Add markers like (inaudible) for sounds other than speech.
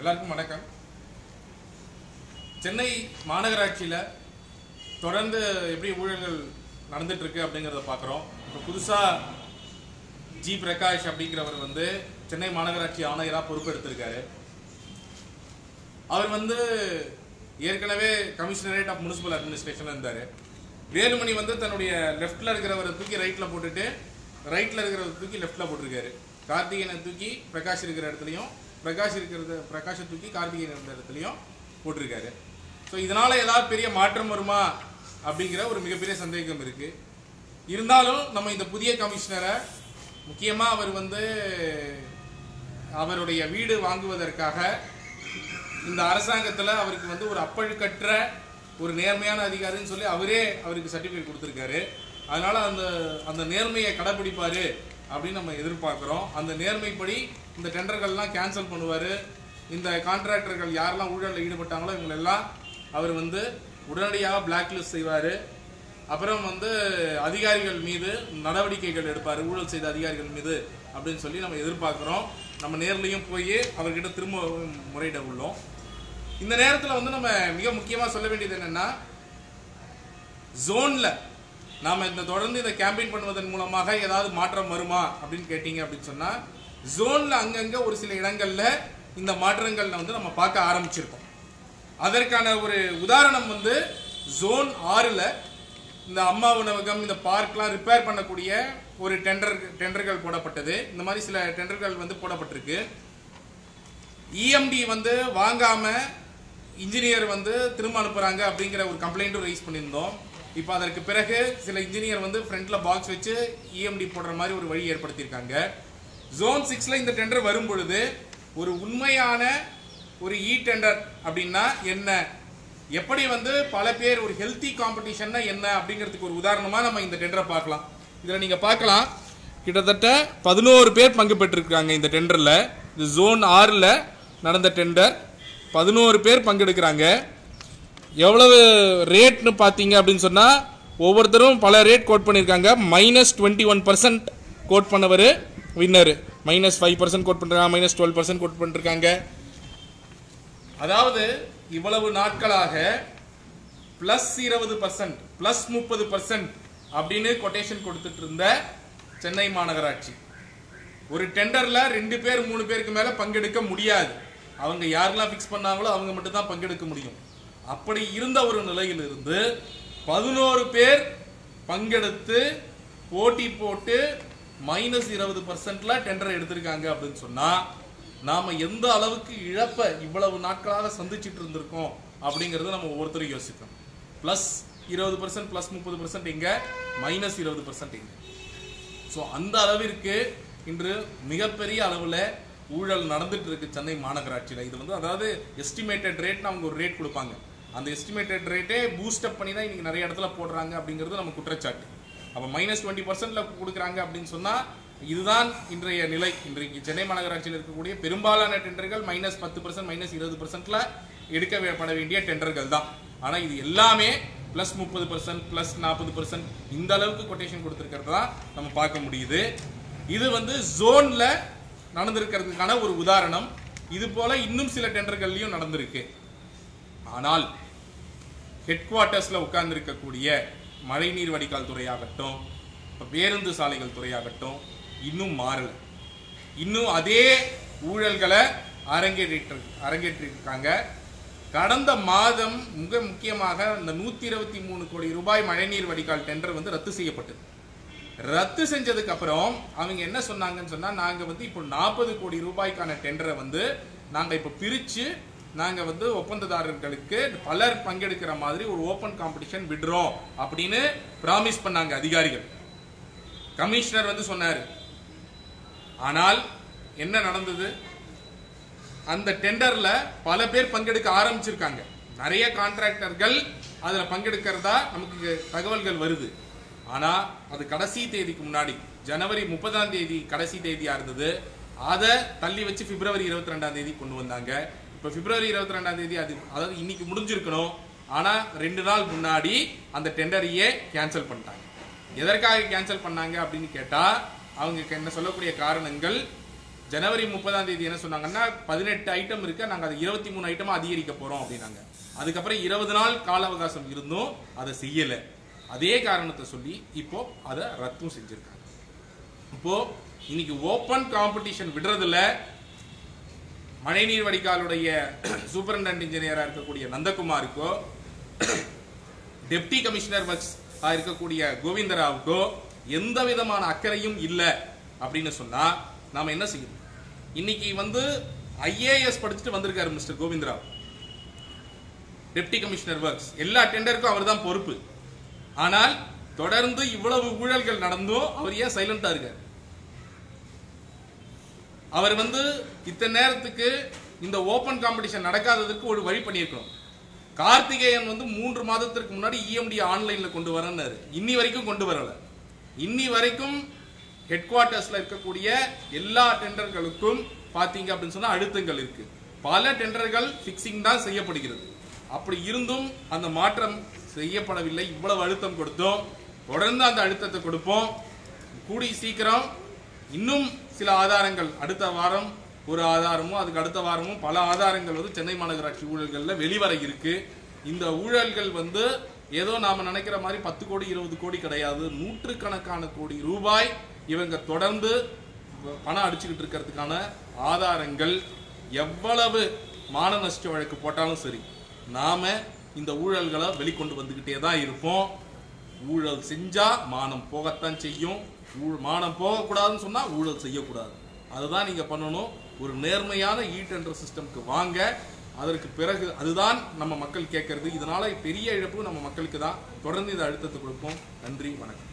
எல்லாருக்கும் வணக்கம். சென்னை மாநகராட்சியில் தொடர்ந்து எப்படி ஊழல்கள் நடந்துட்டுருக்கு அப்படிங்கிறத பார்க்குறோம் இப்போ புதுசாக ஜி பிரகாஷ் அப்படிங்கிறவர் வந்து சென்னை மாநகராட்சி ஆணையராக பொறுப்பெடுத்திருக்காரு. அவர் வந்து ஏற்கனவே கமிஷனரேட் ஆஃப் முனிசிபல் அட்மினிஸ்ட்ரேஷன் இருந்தார். வேலுமணி வந்து தன்னுடைய லெஃப்டில் இருக்கிறவரை தூக்கி ரைட்டில் போட்டுட்டு ரைட்டில் இருக்கிறவரை தூக்கி லெஃப்டில் போட்டிருக்காரு. கார்த்திகேயனை தூக்கி பிரகாஷ் இருக்கிற இடத்துலையும் பிரகாஷ் இருக்கிறது பிரகாஷை தூக்கி கார்த்திகேயன் இருந்த இடத்துலையும் போட்டிருக்காரு. ஸோ இதனால் ஏதாவது பெரிய மாற்றம் வருமா? அப்படிங்கிற ஒரு மிகப்பெரிய சந்தேகம் இருக்குது இருந்தாலும் நம்ம இந்த புதிய கமிஷனரை முக்கியமாக அவர் வந்து அவருடைய வீடு வாங்குவதற்காக இந்த அரசாங்கத்தில் அவருக்கு வந்து ஒரு அப்பழுக்கற்ற ஒரு நேர்மையான அதிகாரின்னு சொல்லி அவரே அவருக்கு சர்டிஃபிகேட் கொடுத்துருக்காரு. அதனால் அந்த அந்த நேர்மையை கடைப்பிடிப்பார் அப்படின்னு நம்ம எதிர்பார்க்குறோம். அந்த நேர்மைப்படி இந்த டெண்டர்கள்லாம் கேன்சல் பண்ணுவார். இந்த கான்ட்ராக்டர்கள் யாரெல்லாம் ஊழலில் ஈடுபட்டாங்களோ இவங்களெல்லாம் அவர் வந்து உடனடியாக பிளாக்லிஸ்ட் செய்வார். அப்புறம் வந்து அதிகாரிகள் மீது நடவடிக்கைகள் எடுப்பார். ஊழல் செய்த அதிகாரிகள் மீது அப்படின்னு சொல்லி நம்ம எதிர்பார்க்குறோம். நம்ம நேர்லேயும் போய் அவர்கிட்ட திரும்ப முறையிட உள்ளோம். இந்த நேரத்தில் வந்து நம்ம மிக முக்கியமாக சொல்ல வேண்டியது என்னென்னா ஜோனில் நாம் இந்த தொடர்ந்து இந்த கேம்பெயின் பண்ணுவதன் மூலமாக ஏதாவது மாற்றம் வருமா அப்படின்னு கேட்டீங்க அப்படின்னு சொன்னால் ஜோனில் அங்கங்கே ஒரு சில இடங்களில் இந்த மாற்றங்கள்ல வந்து நம்ம பார்க்க ஆரம்பிச்சிருக்கோம். அதற்கான ஒரு உதாரணம் வந்து ஜோன் ஆறில் இந்த அம்மா உணவகம் இந்த பார்க்லாம் ரிப்பேர் பண்ணக்கூடிய ஒரு டெண்டர் டெண்டர்கள் போடப்பட்டது. இந்த மாதிரி சில டெண்டர்கள் வந்து போடப்பட்டிருக்கு. இஎம்டி வந்து வாங்காமல் இன்ஜினியர் வந்து திரும்ப அனுப்புகிறாங்க அப்படிங்கிற ஒரு கம்ப்ளைண்ட்டும் ரைஸ் பண்ணியிருந்தோம். இப்போ அதற்கு பிறகு சில இன்ஜினியர் வந்து ஃப்ரண்ட்டில் பாக்ஸ் வச்சு இஎம்டி போடுற மாதிரி ஒரு வழி ஏற்படுத்தியிருக்காங்க. ஜோன் சிக்ஸில் இந்த டெண்டர் வரும் பொழுது ஒரு உண்மையான ஒரு இ டெண்டர் அப்படின்னா என்ன? எப்படி வந்து பல பேர் ஒரு ஹெல்த்தி காம்படிஷன்னா என்ன அப்படிங்கிறதுக்கு ஒரு உதாரணமாக நம்ம இந்த டெண்டரை பார்க்கலாம். இதில் நீங்கள் பார்க்கலாம். கிட்டத்தட்ட பதினோரு பேர் பங்கு பெற்றிருக்காங்க இந்த டெண்டரில் இது ஜோன் ஆறில் நடந்த டெண்டர் பதினோரு பேர் பங்கெடுக்கிறாங்க எவ்வளவு ரேட்னு பார்த்தீங்க அப்படின்னு சொன்னால் ஒவ்வொருத்தரும் பல ரேட் கோட் பண்ணியிருக்காங்க minus twenty one percent quote பண்ணவர் winner minus five percent quote பண்ணுறாங்க மைனஸ் டுவெல் பர்சன்ட் கோட் பண்ணிருக்காங்க அதாவது இவ்வளவு நாட்களாக பிளஸ் இருபது பர்சன்ட் பிளஸ் முப்பது பர்சன்ட் அப்படின்னு கொட்டேஷன் கொடுத்துட்டு இருந்த சென்னை மாநகராட்சி. ஒரு டெண்டரில் ரெண்டு பேர் மூணு பேருக்கு மேலே பங்கெடுக்க முடியாது. அவங்க யாரெல்லாம் ஃபிக்ஸ் பண்ணாங்களோ அவங்க மட்டும் தான் பங்கெடுக்க முடியும். அப்படி இருந்த ஒரு நிலையிலிருந்து பதினோரு பேர் பங்கெடுத்து போட்டி போட்டு மைனஸ் இருபது பர்சன்ட்ல டெண்டர் எடுத்திருக்காங்க அப்படின்னு சொன்னா நாம எந்த அளவுக்கு இழப்பை இவ்வளவு நாட்களாக சந்திச்சிட்டு இருந்திருக்கோம் அப்படிங்கறத நம்ம ஒவ்வொருத்தரும் யோசிக்கணும். பிளஸ் இருபது பர்சன்ட் பிளஸ் முப்பது பர்சன்ட் இங்கே மைனஸ் இருபது பர்சன்ட் இங்கே ஸோ அந்த அளவிற்கு இன்று மிகப்பெரிய அளவில் ஊழல் நடந்துட்டு இருக்கு சென்னை மாநகராட்சியில். இது வந்து அதாவது எஸ்டிமேட்டட் ரேட்னு அவங்க ஒரு ரேட் கொடுப்பாங்க. அந்த எஸ்டிமேட்டட் ரேட்டே பூஸ்டப் பண்ணி தான் இன்னைக்கு நிறைய இடத்துல போடுறாங்க அப்படிங்கிறது நம்ம குற்றச்சாட்டு. அப்போ மைனஸ் டுவெண்ட்டி பர்சன்ட்ல கொடுக்குறாங்க அப்படின்னு சொன்னா இதுதான் இன்றைய நிலை. இன்றைக்கு சென்னை மாநகராட்சியில் இருக்கக்கூடிய பெரும்பாலான டெண்டர்கள் மைனஸ் பத்து பர்சன்ட் மைனஸ் இருபது பர்சன்ட்ல எடுக்கப்பட வேண்டிய டெண்டர்கள் தான். ஆனா இது எல்லாமே பிளஸ் முப்பது பர்சன்ட் பிளஸ் நாற்பது பர்சன்ட் இந்த அளவுக்கு கொட்டேஷன் கொடுத்துருக்கிறது தான் நம்ம பார்க்க முடியுது. இது வந்து ஜோன்ல நடந்திருக்கிறதுக்கான ஒரு உதாரணம். இது போல இன்னும் சில டெண்டர்கள்லயும் நடந்திருக்கு. ஆனால் ஹெட் குவார்ட்டர்ஸ்ல உட்கார்ந்திருக்கக்கூடிய மழைநீர் வடிகால் துறையாகட்டும் இப்போ பேருந்து சாலைகள் துறையாகட்டும் இன்னும் மாறல. இன்னும் அதே ஊழல்களை அரங்கேற்றிட்டு அரங்கேற்றிருக்காங்க. கடந்த மாதம் மிக முக்கியமாக இந்த நூற்றி இருபத்தி மூணு கோடி ரூபாய் மழைநீர் வடிகால் டெண்டர் வந்து ரத்து செய்யப்பட்டது. ரத்து செஞ்சதுக்கு அப்புறம் அவங்க என்ன சொன்னாங்கன்னு சொன்னால் நாங்கள் வந்து இப்போ நாற்பது கோடி ரூபாய்க்கான டெண்டரை வந்து நாங்கள் இப்போ பிரித்து நாங்கள் வந்து ஒப்பந்ததாரர்களுக்கு பலர் பங்கெடுக்கிற மாதிரி ஒரு ஓப்பன் காம்படிஷன் விடுறோம் அப்படின்னு ப்ராமிஸ் பண்ணாங்க அதிகாரிகள். கமிஷனர் வந்து சொன்னார். ஆனால் என்ன நடந்தது? அந்த டெண்டரில் பல பேர் பங்கெடுக்க ஆரம்பிச்சிருக்காங்க. நிறைய கான்ட்ராக்டர்கள் அதில் பங்கெடுக்கிறதா நமக்கு தகவல்கள் வருது. ஆனால் அது கடைசி தேதிக்கு முன்னாடி ஜனவரி முப்பதாம் தேதி கடைசி தேதியாக இருந்தது. அதை தள்ளி வச்சு பிப்ரவரி இருபத்தி ரெண்டாம் தேதி கொண்டு வந்தாங்க. இப்போ பிப்ரவரி இருபத்தி ரெண்டாம் தேதி அது அதாவது இன்னைக்கு முடிஞ்சிருக்கணும். ஆனால் ரெண்டு நாள் முன்னாடி அந்த டெண்டரையே கேன்சல் பண்ணிட்டாங்க. எதற்காக கேன்சல் பண்ணாங்க அப்படின்னு கேட்டால் அவங்க என்ன சொல்லக்கூடிய காரணங்கள் ஜனவரி முப்பதாம் தேதி என்ன சொன்னாங்கன்னா பதினெட்டு ஐட்டம் இருக்க நாங்கள் அதை இருபத்தி மூணு ஐட்டமாக அதிகரிக்க போகிறோம் அப்படின்னாங்க. அதுக்கப்புறம் இருபது நாள் கால அவகாசம் இருந்தும் அதை செய்யலை. அதே காரணத்தை சொல்லி இப்போ அதை ரத்தும் செஞ்சுருக்காங்க. இப்போ இன்னைக்கு ஓப்பன் காம்படிஷன் விடுறதுல மழைநீர் வடிகாலுடைய (clears throat) சூப்பரண்ட் இன்ஜினியராக இருக்கக்கூடிய நந்தகுமாருக்கோ டெப்டி கமிஷனர் ஒர்க்ஸ் இருக்கக்கூடிய கோவிந்தராவுக்கோ எந்த விதமான அக்கறையும் இல்லை அப்படின்னு சொன்னால் நாம் என்ன செய்யணும்? இன்னைக்கு வந்து ஐஏஎஸ் படிச்சுட்டு வந்திருக்காரு mister Govindarao. Deputy commissioner works எல்லா டெண்டருக்கும் அவர் தான் பொறுப்பு. ஆனால் தொடர்ந்து இவ்வளவு ஊழல்கள் நடந்தும் அவர் ஏன் சைலண்டா இருக்கார்? அவர் வந்து இத்தனை நேரத்துக்கு இந்த ஓப்பன் காம்படிஷன் நடக்காததுக்கு ஒரு வழி பண்ணியிருக்கணும் கார்த்திகேயன் வந்து மூன்று மாதத்திற்கு முன்னாடி இஎம்டி ஆன்லைனில் கொண்டு வரேன்னாரு. இன்னி வரைக்கும் கொண்டு வரல. இன்னி வரைக்கும் ஹெட் குவார்ட்டர்ஸில் இருக்கக்கூடிய எல்லா டெண்டர்களுக்கும் பார்த்தீங்க அப்படின்னு சொன்னால் அழுத்தங்கள் இருக்கு. பல டெண்டர்கள் ஃபிக்ஸிங் தான் செய்யப்படுகிறது. அப்படி இருந்தும் அந்த மாற்றம் செய்யப்படவில்லை. இவ்வளவு அழுத்தம் கொடுத்தோம். தொடர்ந்து அந்த அழுத்தத்தை கொடுப்போம். கூடி சீக்கிரம் இன்னும் சில ஆதாரங்கள். அடுத்த வாரம் ஒரு ஆதாரமும் அதுக்கு அடுத்த வாரமும் பல ஆதாரங்கள் வந்து சென்னை மாநகராட்சி ஊழல்களில் வெளிவர இருக்கு. இந்த ஊழல்கள் வந்து ஏதோ நாம நினைக்கிற மாதிரி பத்து கோடி இருபது கோடி கிடையாது. நூற்றுக்கணக்கான கோடி ரூபாய் இவங்க தொடர்ந்து பணம் அடிச்சுக்கிட்டு இருக்கிறதுக்கான ஆதாரங்கள் எவ்வளவு மான நஷ்ட வழக்கு போட்டாலும் சரி நாம இந்த ஊழல்களை வெளிக்கொண்டு வந்துக்கிட்டே தான் இருப்போம். ஊழல் செஞ்சா மானம் போகத்தான் செய்யும். ஊழ் மானம் போகக்கூடாதுன்னு சொன்னால் ஊழல் செய்யக்கூடாது. அதுதான் நீங்கள் பண்ணணும். ஒரு நேர்மையான இ டெண்டர் சிஸ்டம்க்கு வாங்க. அதற்கு பிறகு அதுதான் நம்ம மக்கள் கேட்கறது. இதனால பெரிய இழப்பு நம்ம மக்களுக்கு தான். தொடர்ந்து இதை அழுத்தத்தை கொடுப்போம். நன்றி வணக்கம்.